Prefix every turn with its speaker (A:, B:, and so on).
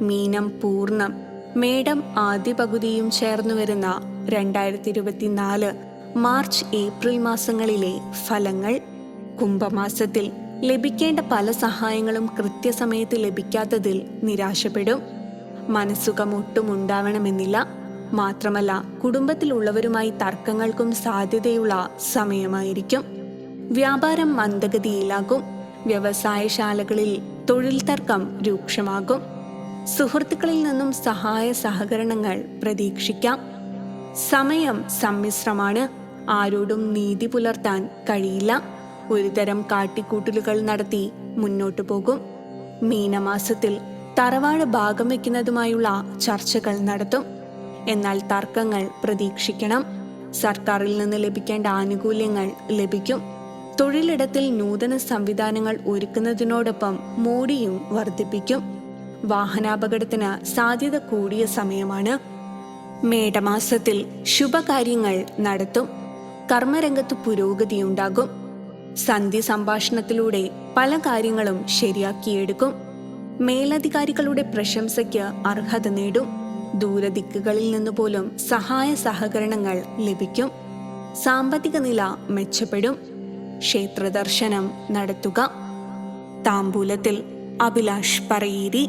A: മീനം പൂർണം. മേടം ആദ്യ പകുതിയും ചേർന്നു വരുന്ന രണ്ടായിരത്തി ഇരുപത്തിനാല് മാർച്ച് ഏപ്രിൽ മാസങ്ങളിലെ ഫലങ്ങൾ കുംഭമാസത്തിൽ. ലഭിക്കേണ്ട പല സഹായങ്ങളും കൃത്യസമയത്ത് ലഭിക്കാത്തതിൽ നിരാശപ്പെടും. മനസ്സുഖം ഒട്ടും ഉണ്ടാവണമെന്നില്ല മാത്രമല്ല കുടുംബത്തിലുള്ളവരുമായി തർക്കങ്ങൾക്കും സാധ്യതയുള്ള സമയമായിരിക്കും. വ്യാപാരം മന്ദഗതിയിലാകും. വ്യവസായശാലകളിൽ തൊഴിൽ തർക്കം രൂക്ഷമാകും. സുഹൃത്തുക്കളിൽ നിന്നും സഹായ സഹകരണങ്ങൾ പ്രതീക്ഷിക്കാം. സമയം സമ്മിശ്രമാണ്. ആരോടും നീതി പുലർത്താൻ കഴിയില്ല. ഒരുതരം കാട്ടിക്കൂട്ടലുകൾ നടത്തി മുന്നോട്ടു പോകും. മീനമാസത്തിൽ തറവാട് ഭാഗം വയ്ക്കുന്നതുമായുള്ള ചർച്ചകൾ നടത്തും. എന്നാൽ തർക്കങ്ങൾ പ്രതീക്ഷിക്കണം. സർക്കാരിൽ നിന്ന് ലഭിക്കേണ്ട ആനുകൂല്യങ്ങൾ ലഭിക്കും. തൊഴിലിടത്തിൽ നൂതന സംവിധാനങ്ങൾ ഒരുക്കുന്നതിനോടൊപ്പം മോടിയും വർദ്ധിപ്പിക്കും. വാഹനാപകടത്തിന് സാധ്യത കൂടിയ സമയമാണ്. മേടമാസത്തിൽ ശുഭകാര്യങ്ങൾ നടത്തും. കർമ്മരംഗത്ത് പുരോഗതിയുണ്ടാകും സന്ധി സംഭാഷണത്തിലൂടെ പല കാര്യങ്ങളും ശരിയാക്കിയെടുക്കും. മേലധികാരികളുടെ പ്രശംസയ്ക്ക് അർഹത നേടും. ദൂരദിക്കുകളിൽ നിന്ന് പോലും സഹായ സഹകരണങ്ങൾ ലഭിക്കും. സാമ്പത്തിക നില മെച്ചപ്പെടും. ക്ഷേത്രദർശനം നടത്തുക. താമ്പൂലത്തിൽ അഭിലാഷ് പറയേരി.